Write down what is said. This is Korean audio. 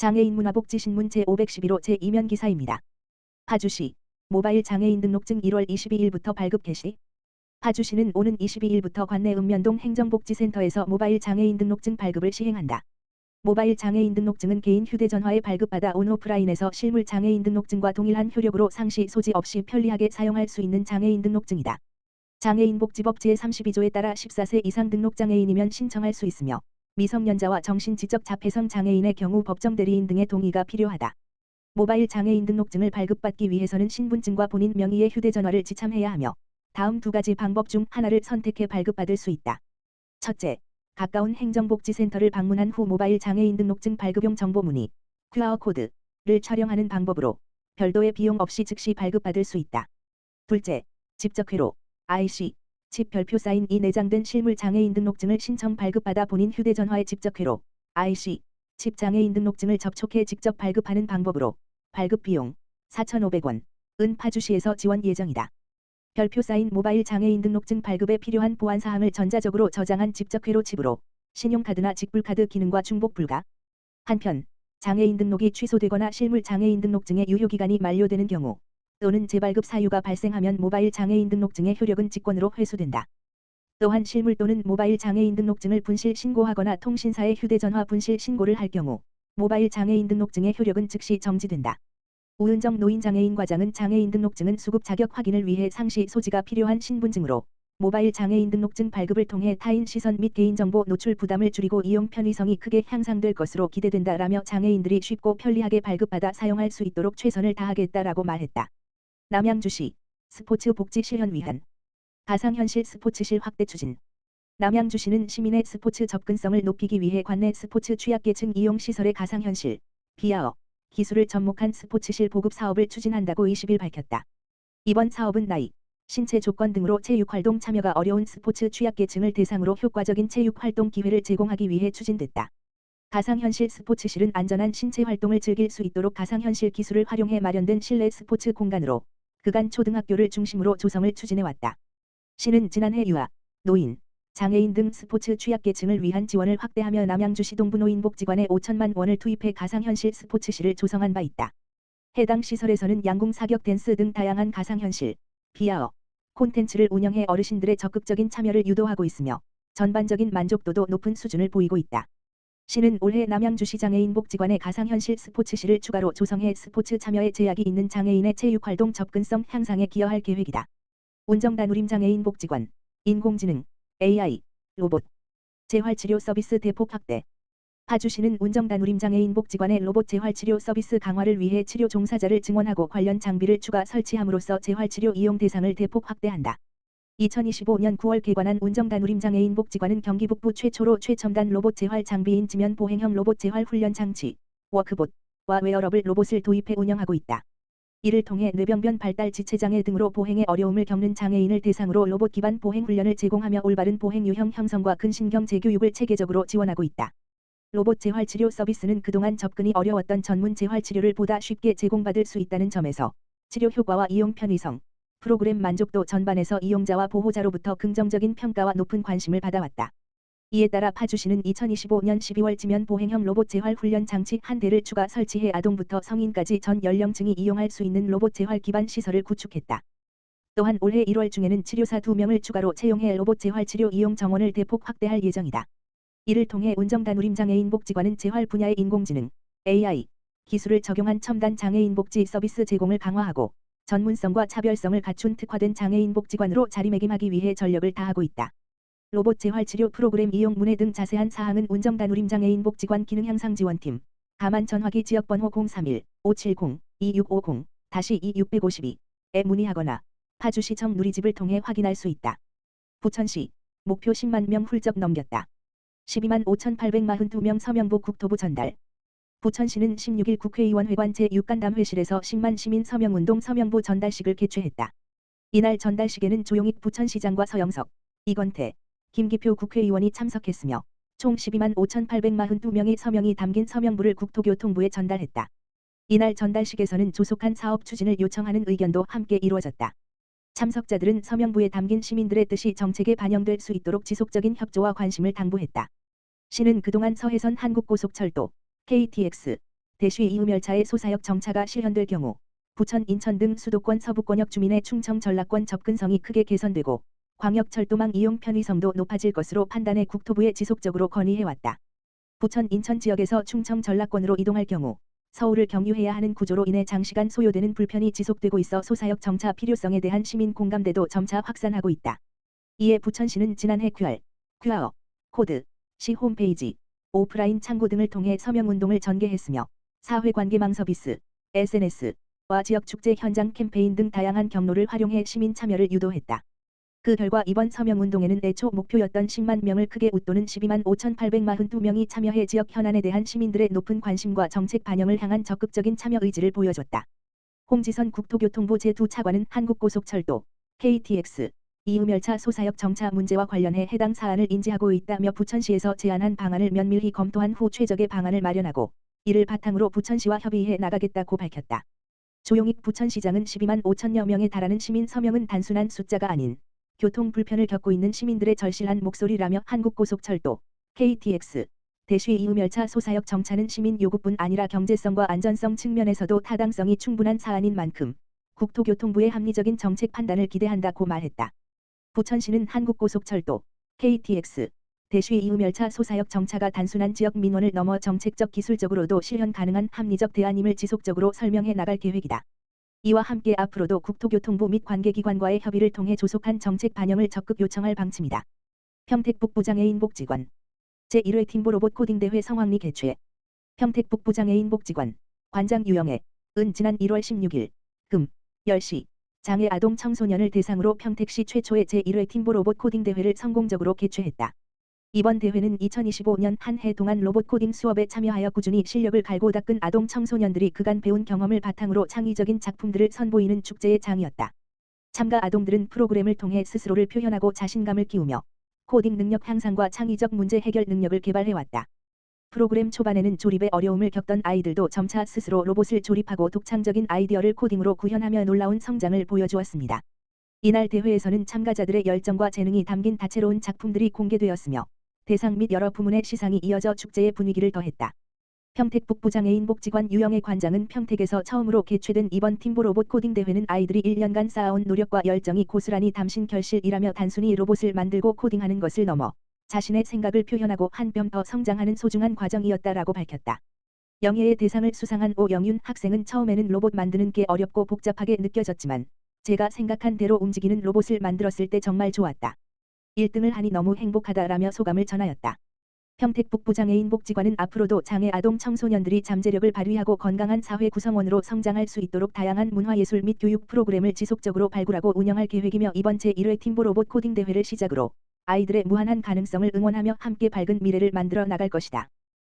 장애인 문화복지신문 제511호 제2면 기사입니다. 파주시 모바일 장애인 등록증 1월 22일부터 발급 개시 파주시는 오는 22일부터 관내 읍면동 행정복지센터에서 모바일 장애인 등록증 발급을 시행한다. 모바일 장애인 등록증은 개인 휴대전화에 발급받아 온오프라인에서 실물 장애인 등록증과 동일한 효력으로 상시 소지 없이 편리하게 사용할 수 있는 장애인 등록증이다. 장애인복지법 제32조에 따라 14세 이상 등록장애인이면 신청할 수 있으며 미성년자와 정신지적 자폐성 장애인의 경우 법정 대리인 등의 동의가 필요하다. 모바일 장애인 등록증을 발급받기 위해서는 신분증과 본인 명의의 휴대전화를 지참해야 하며 다음 두 가지 방법 중 하나를 선택해 발급받을 수 있다. 첫째, 가까운 행정복지센터를 방문한 후 모바일 장애인 등록증 발급용 정보 문의, QR코드를 촬영하는 방법으로 별도의 비용 없이 즉시 발급받을 수 있다. 둘째, 직접 회로, IC, 칩 별표 사인 이 내장된 실물 장애인 등록증을 신청 발급받아 본인 휴대전화에 직접 회로, IC, 칩 장애인 등록증을 접촉해 직접 발급하는 방법으로. 발급 비용 4,500원, 은 파주시에서 지원 예정이다. 별표 사인 모바일 장애인 등록증 발급에 필요한 보안 사항을 전자적으로 저장한 직접 회로 칩으로. 신용카드나 직불카드 기능과 중복 불가. 한편 장애인 등록이 취소되거나 실물 장애인 등록증의 유효기간이 만료되는 경우 또는 재발급 사유가 발생하면 모바일 장애인 등록증의 효력은 직권으로 회수된다. 또한 실물 또는 모바일 장애인 등록증을 분실 신고하거나 통신사에 휴대전화 분실 신고를 할 경우 모바일 장애인 등록증의 효력은 즉시 정지된다. 우은정 노인장애인 과장은 장애인 등록증은 수급 자격 확인을 위해 상시 소지가 필요한 신분증으로 모바일 장애인 등록증 발급을 통해 타인 시선 및 개인정보 노출 부담을 줄이고 이용 편의성이 크게 향상될 것으로 기대된다라며 장애인들이 쉽고 편리하게 발급받아 사용할 수 있도록 최선을 다하겠다라고 말했다. 남양주시 스포츠 복지 실현 위한 가상현실 스포츠실 확대 추진 남양주시는 시민의 스포츠 접근성을 높이기 위해 관내 스포츠 취약계층 이용 시설의 가상현실, 비아어, 기술을 접목한 스포츠실 보급 사업을 추진한다고 20일 밝혔다. 이번 사업은 나이, 신체 조건 등으로 체육활동 참여가 어려운 스포츠 취약계층을 대상으로 효과적인 체육활동 기회를 제공하기 위해 추진됐다. 가상현실 스포츠실은 안전한 신체 활동을 즐길 수 있도록 가상현실 기술을 활용해 마련된 실내 스포츠 공간으로 그간 초등학교를 중심으로 조성을 추진해왔다. 시는 지난해 유아, 노인, 장애인 등 스포츠 취약계층을 위한 지원을 확대하며 남양주시 동부 노인복지관에 5천만 원을 투입해 가상현실 스포츠실을 조성한 바 있다. 해당 시설에서는 양궁 사격 댄스 등 다양한 가상현실, 비아어, 콘텐츠를 운영해 어르신들의 적극적인 참여를 유도하고 있으며 전반적인 만족도도 높은 수준을 보이고 있다. 시는 올해 남양주시 장애인 복지관에 가상현실 스포츠실을 추가로 조성해 스포츠 참여에 제약이 있는 장애인의 체육활동 접근성 향상에 기여할 계획이다. 운정단 우림 장애인 복지관, 인공지능, AI, 로봇, 재활치료 서비스 대폭 확대. 파주시는 운정단 우림 장애인 복지관의 로봇 재활치료 서비스 강화를 위해 치료 종사자를 증원하고 관련 장비를 추가 설치함으로써 재활치료 이용 대상을 대폭 확대한다. 2025년 9월 개관한 운정단 우림 장애인 복지관은 경기 북부 최초로 최첨단 로봇 재활 장비인 지면 보행형 로봇 재활 훈련 장치, 워크봇과 웨어러블 로봇을 도입해 운영하고 있다. 이를 통해 뇌병변 발달 지체장애 등으로 보행에 어려움을 겪는 장애인을 대상으로 로봇 기반 보행 훈련을 제공하며 올바른 보행 유형 형성과 근신경 재교육을 체계적으로 지원하고 있다. 로봇 재활 치료 서비스는 그동안 접근이 어려웠던 전문 재활 치료를 보다 쉽게 제공받을 수 있다는 점에서 치료 효과와 이용 편의성, 프로그램 만족도 전반에서 이용자와 보호자로부터 긍정적인 평가와 높은 관심을 받아왔다. 이에 따라 파주시는 2025년 12월 지면 보행형 로봇 재활 훈련 장치 한 대를 추가 설치해 아동부터 성인까지 전 연령층이 이용할 수 있는 로봇 재활 기반 시설을 구축했다. 또한 올해 1월 중에는 치료사 2명을 추가로 채용해 로봇 재활 치료 이용 정원을 대폭 확대할 예정이다. 이를 통해 운정단우림 장애인 복지관은 재활 분야의 인공지능, AI, 기술을 적용한 첨단 장애인 복지 서비스 제공을 강화하고 전문성과 차별성을 갖춘 특화된 장애인 복지관으로 자리매김하기 위해 전력을 다하고 있다. 로봇 재활 치료 프로그램 이용 문의 등 자세한 사항은 운정단 우림 장애인 복지관 기능 향상 지원팀 가만 전화기 지역번호 031-570-2650-2652에 문의하거나 파주시청 누리집을 통해 확인할 수 있다. 부천시 목표 10만 명 훌쩍 넘겼다. 12만 5,842명 서명부 국토부 전달. 부천시는 16일 국회의원 회관 제6간 담회실에서 10만 시민 서명운동 서명부 전달식을 개최했다. 이날 전달식에는 조용익 부천시장과 서영석, 이건태, 김기표 국회의원이 참석했으며 총 12만 5,842명의 서명이 담긴 서명부를 국토교통부에 전달했다. 이날 전달식에서는 조속한 사업 추진을 요청하는 의견도 함께 이루어졌다. 참석자들은 서명부에 담긴 시민들의 뜻이 정책에 반영될 수 있도록 지속적인 협조와 관심을 당부했다. 시는 그동안 서해선 한국고속철도, KTX, 대쉬 이음열차의 소사역 정차가 실현될 경우 부천, 인천 등 수도권 서부권역 주민의 충청 전라권 접근성이 크게 개선되고 광역철도망 이용 편의성도 높아질 것으로 판단해 국토부에 지속적으로 건의해왔다. 부천, 인천 지역에서 충청 전라권으로 이동할 경우 서울을 경유해야 하는 구조로 인해 장시간 소요되는 불편이 지속되고 있어 소사역 정차 필요성에 대한 시민 공감대도 점차 확산하고 있다. 이에 부천시는 지난해 QR, QR, 코드, 시 홈페이지, 오프라인 창구 등을 통해 서명운동을 전개했으며 사회관계망 서비스, SNS와 지역축제 현장 캠페인 등 다양한 경로를 활용해 시민 참여를 유도했다. 그 결과 이번 서명운동에는 애초 목표였던 10만 명을 크게 웃도는 12만 5,842명이 참여해 지역 현안에 대한 시민들의 높은 관심과 정책 반영을 향한 적극적인 참여 의지를 보여줬다. 홍지선 국토교통부 제2차관은 한국고속철도, KTX, 이음열차 소사역 정차 문제와 관련해 해당 사안을 인지하고 있다며 부천시에서 제안한 방안을 면밀히 검토한 후 최적의 방안을 마련하고 이를 바탕으로 부천시와 협의해 나가겠다고 밝혔다. 조용익 부천시장은 12만 5천여 명에 달하는 시민 서명은 단순한 숫자가 아닌 교통 불편을 겪고 있는 시민들의 절실한 목소리라며 한국고속철도, KTX, 대쉬 이음열차 소사역 정차는 시민 요구뿐 아니라 경제성과 안전성 측면에서도 타당성이 충분한 사안인 만큼 국토교통부의 합리적인 정책 판단을 기대한다고 말했다. 부천시는 한국고속철도, KTX, 대쉬 이음열차 소사역 정차가 단순한 지역 민원을 넘어 정책적 기술적으로도 실현 가능한 합리적 대안임을 지속적으로 설명해 나갈 계획이다. 이와 함께 앞으로도 국토교통부 및 관계기관과의 협의를 통해 조속한 정책 반영을 적극 요청할 방침이다. 평택북부 장애인 복지관. 제1회 팀보 로봇 코딩 대회 성황리 개최. 평택북부 장애인 복지관. 관장 유영애. 은 지난 1월 16일 금 10시 장애 아동 청소년을 대상으로 평택시 최초의 제1회 팀보 로봇 코딩 대회를 성공적으로 개최했다. 이번 대회는 2025년 한 해 동안 로봇 코딩 수업에 참여하여 꾸준히 실력을 갈고 닦은 아동 청소년들이 그간 배운 경험을 바탕으로 창의적인 작품들을 선보이는 축제의 장이었다. 참가 아동들은 프로그램을 통해 스스로를 표현하고 자신감을 키우며 코딩 능력 향상과 창의적 문제 해결 능력을 개발해왔다. 프로그램 초반에는 조립에 어려움을 겪던 아이들도 점차 스스로 로봇을 조립하고 독창적인 아이디어를 코딩으로 구현하며 놀라운 성장을 보여주었습니다. 이날 대회에서는 참가자들의 열정과 재능이 담긴 다채로운 작품들이 공개되었으며 대상 및 여러 부문의 시상이 이어져 축제의 분위기를 더했다. 평택 북부장애인 복지관 유영애 관장은 평택에서 처음으로 개최된 이번 팀보 로봇 코딩 대회는 아이들이 1년간 쌓아온 노력과 열정이 고스란히 담신 결실이라며 단순히 로봇을 만들고 코딩하는 것을 넘어 자신의 생각을 표현하고 한 뼘 더 성장하는 소중한 과정이었다라고 밝혔다. 영예의 대상을 수상한 오영윤 학생은 처음에는 로봇 만드는 게 어렵고 복잡하게 느껴졌지만 제가 생각한 대로 움직이는 로봇을 만들었을 때 정말 좋았다. 1등을 하니 너무 행복하다라며 소감을 전하였다. 평택 북부장 애인 복지관은 앞으로도 장애 아동 청소년들이 잠재력을 발휘하고 건강한 사회 구성원으로 성장할 수 있도록 다양한 문화예술 및 교육 프로그램을 지속적으로 발굴하고 운영할 계획이며 이번 제1회 팀보 로봇 코딩 대회를 시작으로 아이들의 무한한 가능성을 응원하며 함께 밝은 미래를 만들어 나갈 것이다.